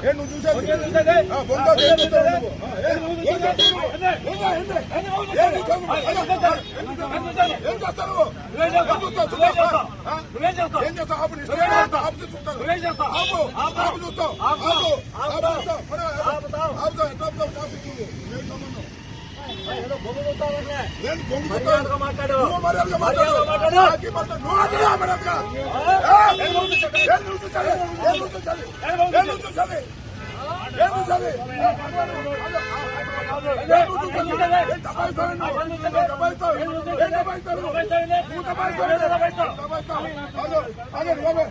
ఏ నువ్వు చూసేది? ఆ, బొంద అదే చూస్తావు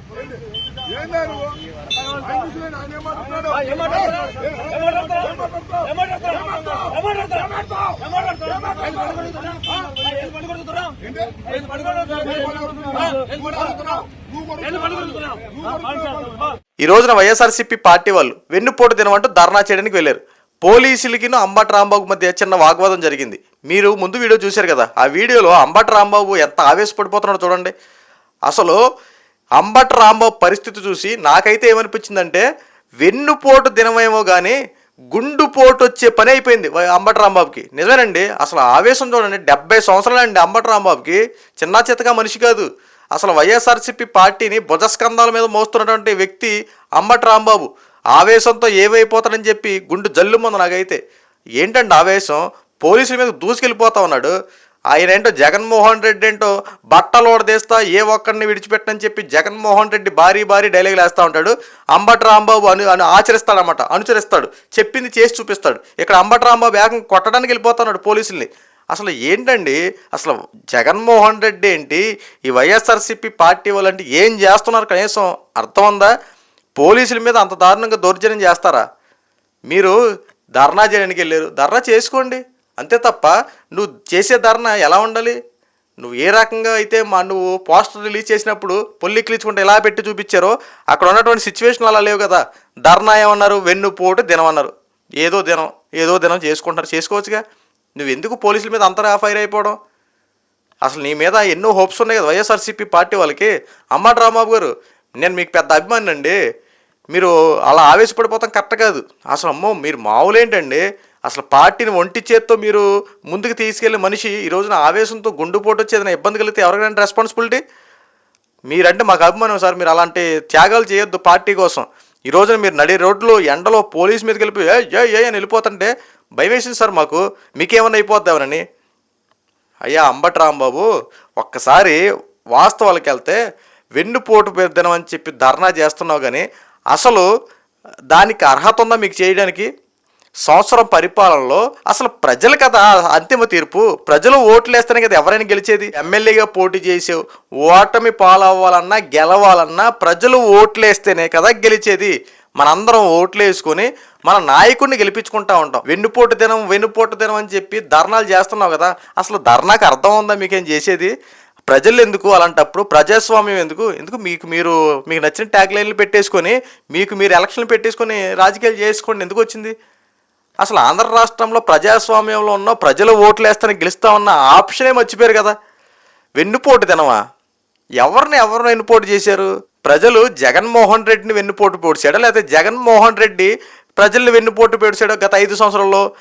ఈ రోజున వైఎస్ఆర్సీపీ పార్టీ వాళ్ళు వెన్నుపోటు దినమంటూ ధర్నా చేయడానికి వెళ్ళారు పోలీసులకి అంబటి రాంబాబు మధ్య చిన్న వాగ్వాదం జరిగింది మీరు ముందు వీడియో చూశారు కదా ఆ వీడియోలో అంబటి రాంబాబు ఎంత ఆవేశపడిపోతున్నాడో చూడండి అసలు అంబట రాంబాబు పరిస్థితి చూసి నాకైతే ఏమనిపించిందంటే వెన్నుపోటు దినమేమో కానీ గుండుపోటు వచ్చే పని అయిపోయింది అంబట అంబటి రాంబాబుకి. నిజమేనండి అసలు ఆవేశం చూడండి డెబ్బై సంవత్సరాలండి అంబటి రాంబాబుకి. చిన్న చిత్తగా మనిషి కాదు. అసలు వైఎస్ఆర్సీపీ పార్టీని భుజస్కంధాల మీద మోస్తున్నటువంటి వ్యక్తి అంబటి రాంబాబు. ఆవేశంతో ఏమైపోతాడని చెప్పి గుండు జల్లుమంది నాకైతే. ఏంటండి ఆవేశం? పోలీసుల మీద దూసుకెళ్ళిపోతా ఉన్నాడు. ఆయన ఏంటో జగన్మోహన్ రెడ్డి ఏంటో బట్టలు ఓడదేస్తా ఏ ఒక్కడిని విడిచిపెట్టని చెప్పి జగన్మోహన్ రెడ్డి భారీ భారీ డైలాగులు వేస్తూ ఉంటాడు. అంబటి రాంబాబు అను అను ఆచరిస్తాడనమాట అనుచరిస్తాడు. చెప్పింది చేసి చూపిస్తాడు. ఇక్కడ అంబటి రాంబాబు వేగం కొట్టడానికి వెళ్ళిపోతున్నాడు పోలీసుల్ని. అసలు ఏంటండి? అసలు జగన్మోహన్ రెడ్డి ఏంటి? ఈ వైఎస్ఆర్సీపీ పార్టీ వాళ్ళంటే ఏం చేస్తున్నారు? కనీసం అర్థం ఉందా? పోలీసుల మీద అంత దారుణంగా దౌర్జన్యం చేస్తారా? మీరు ధర్నా చేయడానికి వెళ్ళారు. ధర్నా చేసుకోండి. అంతే తప్ప నువ్వు చేసే ధర్నా ఎలా ఉండాలి? నువ్వు ఏ రకంగా అయితే మా నువ్వు పోస్టర్ రిలీజ్ చేసినప్పుడు పొల్లి క్లీచుకుంటే ఎలా పెట్టి చూపించారో అక్కడ ఉన్నటువంటి సిచ్యువేషన్ అలా లేవు కదా. ధర్నా ఏమన్నారు? వెన్నుపోటు దినం అన్నారు. ఏదో దినం ఏదో దినం చేసుకుంటారు. చేసుకోవచ్చుగా. నువ్వు ఎందుకు పోలీసుల మీద అంతరా ఫైర్ అయిపోవడం? అసలు నీ మీద ఎన్నో హోప్స్ ఉన్నాయి కదా వైఎస్ఆర్సీపీ పార్టీ వాళ్ళకి. అమ్మ రామబాబు గారు నేను మీకు పెద్ద అభిమాని అండి మీరు అలా ఆవేశపడిపోతాం కరెక్ట్ కాదు. అసలు అమ్మో మీరు మామూలు ఏంటండి? అసలు పార్టీని ఒంటి చేత్తో మీరు ముందుకు తీసుకెళ్ళే మనిషి ఈ రోజున ఆవేశంతో గుండుపోటు వచ్చి ఏదైనా ఇబ్బంది కలిగితే ఎవరికైనా రెస్పాన్సిబిలిటీ మీరంటే మాకు అభిమానం సార్ మీరు అలాంటి త్యాగాలు చేయొద్దు పార్టీ కోసం. ఈ రోజున మీరు నడి రోడ్లో ఎండలో పోలీస్ మీదకి వెళ్ళిపోయి ఏ ఏ ఏ అని వెళ్ళిపోతుంటే భయం వేసింది సార్ మాకు. మీకేమన్నా అయిపోద్దామనని అయ్యా అంబట్ రాంబాబు ఒక్కసారి వాస్తవాలకు వెళ్తే వెన్నుపోటు దినం అని చెప్పి ధర్నా చేస్తున్నావు కానీ అసలు దానికి అర్హత ఉందా మీకు చేయడానికి? సంవత్సరం పరిపాలనలో అసలు ప్రజల కదా అంతిమ తీర్పు ప్రజలు ఓట్లు వేస్తేనే కదా ఎవరైనా గెలిచేది. ఎమ్మెల్యేగా పోటీ చేసావు ఓటమి పాలవ్వాలన్నా గెలవాలన్నా ప్రజలు ఓట్లు వేస్తేనే కదా గెలిచేది. మనందరం ఓట్లు వేసుకొని మన నాయకుడిని గెలిపించుకుంటా ఉంటాం. వెన్నుపోటు దినం వెన్నుపోటు దినం అని చెప్పి ధర్నాలు చేస్తున్నావు కదా. అసలు ధర్నాకు అర్థం ఉందా మీకేం చేసేది? ప్రజలు ఎందుకు అలాంటప్పుడు ప్రజాస్వామ్యం ఎందుకు? ఎందుకు మీకు మీరు మీకు నచ్చిన ట్యాగ్ లైన్లు పెట్టేసుకొని మీకు మీరు ఎలక్షన్లు పెట్టేసుకొని రాజకీయాలు చేసుకోండి. ఎందుకు వచ్చింది? అసలు ఆంధ్ర రాష్ట్రంలో ప్రజాస్వామ్యంలో ఉన్న ప్రజలు ఓట్లు గెలుస్తామన్న ఉన్న ఆప్షనే మర్చిపోయారు కదా. వెన్నుపోటు దినమా ఎవరిని ఎవరిని వెన్నుపోటు చేశారు? ప్రజలు జగన్మోహన్ రెడ్డిని వెన్నుపోటు పొడిచాడా? లేకపోతే జగన్మోహన్ రెడ్డి ప్రజల్ని వెన్నుపోటు పొడిచాడా గత ఐదు సంవత్సరాల్లో?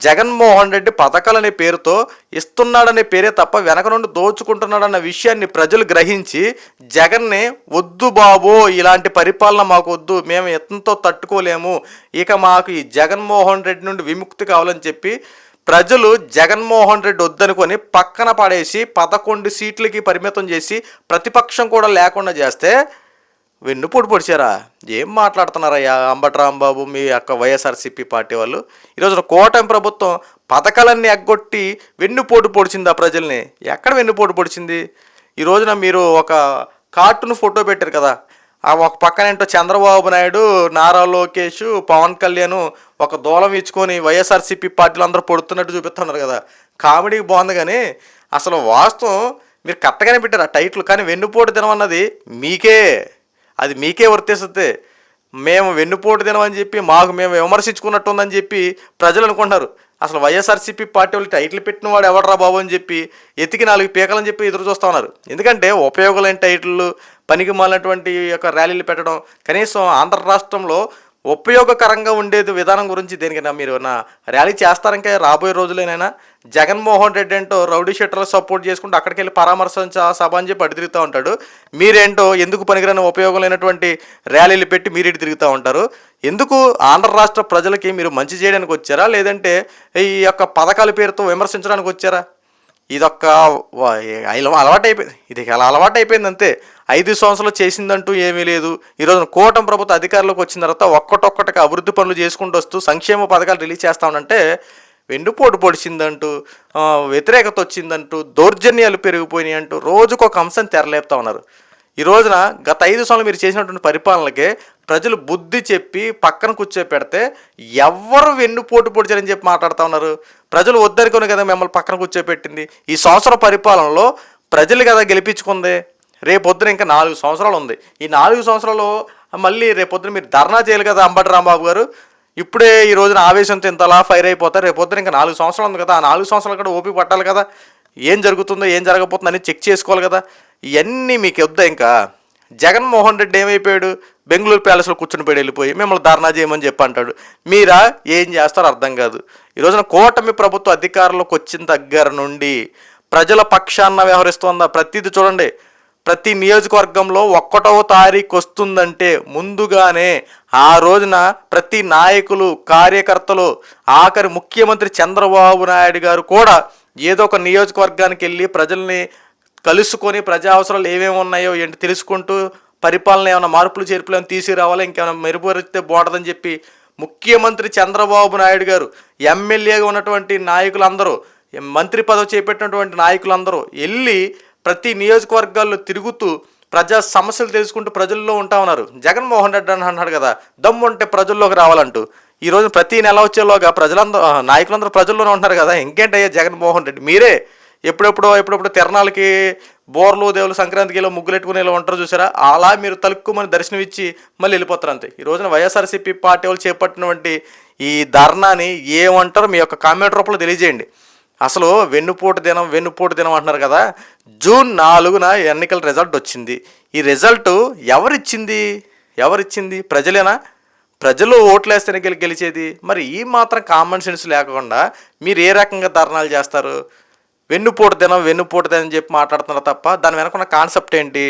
జగన్మోహన్ రెడ్డి పథకాలనే పేరుతో ఇస్తున్నాడనే పేరే తప్ప వెనక నుండి దోచుకుంటున్నాడన్న విషయాన్ని ప్రజలు గ్రహించి జగన్ని వద్దు బాబో ఇలాంటి పరిపాలన మాకు వద్దు మేము ఎంతో తట్టుకోలేము ఇక మాకు ఈ జగన్మోహన్ రెడ్డి నుండి విముక్తి కావాలని చెప్పి ప్రజలు జగన్మోహన్ రెడ్డి వద్దనుకొని పక్కన పడేసి పదకొండు సీట్లకి పరిమితం చేసి ప్రతిపక్షం కూడా లేకుండా చేస్తే వెన్నుపోటు పొడిచారా? ఏం మాట్లాడుతున్నారయ్యా అంబటి రాంబాబు మీ యొక్క వైఎస్ఆర్సీపీ పార్టీ వాళ్ళు? ఈరోజు కూటమి ప్రభుత్వం పథకాలన్నీ ఎగ్గొట్టి వెన్నుపోటు పొడిచింది ఆ ప్రజల్ని? ఎక్కడ వెన్నుపోటు పొడిచింది? ఈ రోజున మీరు ఒక కార్టూన్ ఫోటో పెట్టారు కదా ఆ ఒక పక్కన ఏంటో చంద్రబాబు నాయుడు నారా లోకేష్ పవన్ కళ్యాణ్ ఒక దూలం ఇచ్చుకొని వైఎస్ఆర్సీపీ పార్టీలు అందరూ పొడుతున్నట్టు చూపిస్తున్నారు కదా. కామెడీకి బాగుంది కానీ అసలు వాస్తవం మీరు కరెక్ట్గానే పెట్టారు ఆ టైటిల్? కానీ వెన్నుపోటు దినం అన్నది మీకే. అది మీకే వర్తిస్తుంది. మేము వెన్నుపోటు దినం అని చెప్పి మాకు మేము విమర్శించుకున్నట్టు ఉందని చెప్పి ప్రజలు అనుకుంటున్నారు. అసలు వైఎస్ఆర్సీపీ పార్టీ వాళ్ళు టైటిల్ పెట్టిన వాడు ఎవడరా బాబు అని చెప్పి ఎతికి నాలుగు పీకలని చెప్పి ఎదురు చూస్తూ ఉన్నారు. ఎందుకంటే ఉపయోగలేని టైటిళ్ళు పనికి మాలినటువంటి యొక్క ర్యాలీలు పెట్టడం కనీసం ఆంధ్ర రాష్ట్రంలో ఉపయోగకరంగా ఉండేది విధానం గురించి దేనికైనా మీరు నా ర్యాలీ చేస్తారంకే రాబోయే రోజులేనైనా జగన్మోహన్ రెడ్డి ఏంటో రౌడీ షెట్టర్లు సపోర్ట్ చేసుకుంటూ అక్కడికి వెళ్ళి పరామర్శించ సభ అని చెప్పి అటు తిరుగుతూ ఉంటాడు. మీరేంటో ఎందుకు పనికిరాని ఉపయోగం లేనటువంటి ర్యాలీలు పెట్టి మీరు ఇటు తిరుగుతూ ఉంటారు. ఎందుకు ఆంధ్ర రాష్ట్ర ప్రజలకి మీరు మంచి చేయడానికి వచ్చారా? లేదంటే ఈ యొక్క పథకాల పేరుతో విమర్శించడానికి వచ్చారా? ఇదొక్క అలవాటు అయిపోయింది ఇది అలా అలవాటు అయిపోయింది అంతే. ఐదు సంవత్సరాలు చేసిందంటూ ఏమీ లేదు. ఈరోజు కూటమి ప్రభుత్వ అధికారంలోకి వచ్చిన తర్వాత ఒక్కటొక్కటికి అభివృద్ధి పనులు చేసుకుంటూ వస్తూ సంక్షేమ పథకాలు రిలీజ్ చేస్తామంటే వెన్నుపోటు పొడిచిందంటూ వ్యతిరేకత వచ్చిందంటూ దౌర్జన్యాలు పెరిగిపోయినాయి అంటూ రోజుకొక అంశం తెరలేపుతా ఉన్నారు. ఈ రోజున గత ఐదు సంవత్సరాలు మీరు చేసినటువంటి పరిపాలనకి ప్రజలు బుద్ధి చెప్పి పక్కన కూర్చోపెడితే ఎవరు వెన్నుపోటు పొడిచారని చెప్పి మాట్లాడుతూ ఉన్నారు. ప్రజలు వద్దనుకుని కదా మిమ్మల్ని పక్కన కూర్చోపెట్టింది ఈ సంవత్సరం పరిపాలనలో ప్రజలు కదా గెలిపించుకుంది. రేపొద్దున ఇంకా నాలుగు సంవత్సరాలు ఉంది. ఈ నాలుగు సంవత్సరాలు మళ్ళీ రేపొద్దున మీరు ధర్నా చేయాలి కదా అంబటి రాంబాబు గారు. ఇప్పుడే ఈ రోజున ఆవేశంతో ఇంతలా ఫైర్ అయిపోతారు. రేపొద్దున ఇంకా నాలుగు సంవత్సరాలు ఉంది కదా. ఆ నాలుగు సంవత్సరాలు కూడా ఓపిక పట్టాలి కదా. ఏం జరుగుతుందో ఏం జరగబోతుందో అని చెక్ చేసుకోవాలి కదా. ఇవన్నీ మీకు వద్దా ఇంకా? జగన్మోహన్ రెడ్డి ఏమైపోయాడు? బెంగళూరు ప్యాలెస్లో కూర్చుని పోయి వెళ్ళిపోయి మిమ్మల్ని ధర్నా చేయమని చెప్పి అంటాడు. మీరా? ఏం చేస్తారో అర్థం కాదు. ఈ రోజున కూటమి ప్రభుత్వ అధికారంలోకి వచ్చిన దగ్గర నుండి ప్రజల పక్షాన్న వ్యవహరిస్తోందా? ప్రతిదీ చూడండి. ప్రతి నియోజకవర్గంలో ఒక్కటవ తారీఖు వస్తుందంటే ముందుగానే ఆ రోజున ప్రతి నాయకులు కార్యకర్తలు ఆఖరి ముఖ్యమంత్రి చంద్రబాబు నాయుడు గారు కూడా ఏదో ఒక నియోజకవర్గానికి వెళ్ళి ప్రజల్ని కలుసుకొని ప్రజా అవసరాలు ఏమేమి ఉన్నాయో ఏంటి తెలుసుకుంటూ పరిపాలన ఏమైనా మార్పులు చేర్పులు ఏమైనా తీసుకురావాలా? ఇంకేమైనా మెరుగుపరిస్తే బాగుంటుందని చెప్పి ముఖ్యమంత్రి చంద్రబాబు నాయుడు గారు ఎమ్మెల్యేగా ఉన్నటువంటి నాయకులందరూ మంత్రి పదవి చేపట్టినటువంటి నాయకులందరూ వెళ్ళి ప్రతి నియోజకవర్గాల్లో తిరుగుతూ ప్రజా సమస్యలు తెలుసుకుంటూ ప్రజల్లో ఉంటా ఉన్నారు. జగన్మోహన్ రెడ్డి అని అన్నాడు కదా దమ్ము ఉంటే ప్రజల్లోకి రావాలంటూ. ఈ ప్రతి నెల వచ్చేలోగా ప్రజలందరూ నాయకులందరూ ప్రజల్లోనే ఉంటున్నారు కదా ఇంకేంటయ్యా జగన్మోహన్ రెడ్డి? మీరే ఎప్పుడెప్పుడో ఎప్పుడెప్పుడు తిరణాలకి బోర్లు దేవులు సంక్రాంతికి ఇలా ముగ్గులెట్టుకుని ఇలా ఉంటారు చూసారా? అలా మీరు తలుక్కుమని దర్శనం ఇచ్చి మళ్ళీ వెళ్ళిపోతారు అంతే. ఈ రోజున వైఎస్ఆర్సీపీ పార్టీ వాళ్ళు చేపట్టినటువంటి ఈ ధర్నాని ఏమంటారో మీ యొక్క కామెంట్ రూపంలో తెలియజేయండి. అసలు వెన్నుపోటు దినం వెన్నుపోటు దినం అంటున్నారు కదా జూన్ నాలుగున ఎన్నికల రిజల్ట్ వచ్చింది. ఈ రిజల్ట్ ఎవరిచ్చింది? ఎవరిచ్చింది? ప్రజలేనా? ప్రజలు ఓట్లేస్తేనే గెలిచేది. మరి ఈ మాత్రం కామన్ సెన్స్ లేకుండా మీరు ఏ రకంగా ధర్నాలు చేస్తారు? వెన్నుపోటు దినం వెన్నుపోటు దినం అని చెప్పి మాట్లాడుతున్నారు తప్ప దాని వెనకున్న కాన్సెప్ట్ ఏంటి?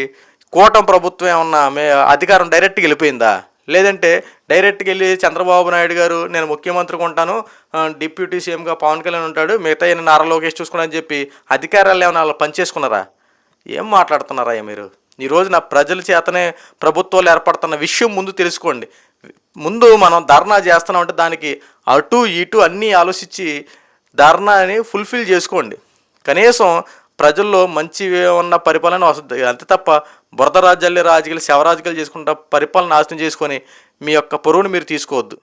కూటమి ప్రభుత్వం ఏమన్నా మే అధికారం డైరెక్ట్గా వెళ్ళిపోయిందా? లేదంటే డైరెక్ట్గా వెళ్ళి చంద్రబాబు నాయుడు గారు నేను ముఖ్యమంత్రిగా ఉంటాను డిప్యూటీ సీఎంగా పవన్ కళ్యాణ్ ఉంటాడు మిగతా నేను నారా లోకేష్ చూసుకున్నాను చెప్పి అధికారాలు ఏమైనా వాళ్ళు పనిచేసుకున్నారా? ఏం మాట్లాడుతున్నారా మీరు? ఈ రోజున ప్రజల చేతనే ప్రభుత్వాలు ఏర్పడుతున్న విషయం ముందు తెలుసుకోండి. ముందు మనం ధర్నా చేస్తున్నామంటే దానికి అటు ఇటు అన్నీ ఆలోచించి ధర్నాని ఫుల్ఫిల్ చేసుకోండి. కనీసం ప్రజల్లో మంచి ఉన్న పరిపాలన వస్తుంది. అంతే తప్ప బురద రాజ్యాలు రాజకీయాలు శవరాజకీయాలు చేసుకుంటా పరిపాలన నాశనం చేసుకొని మీ యొక్క పొరువును మీరు తీసుకోవద్దు.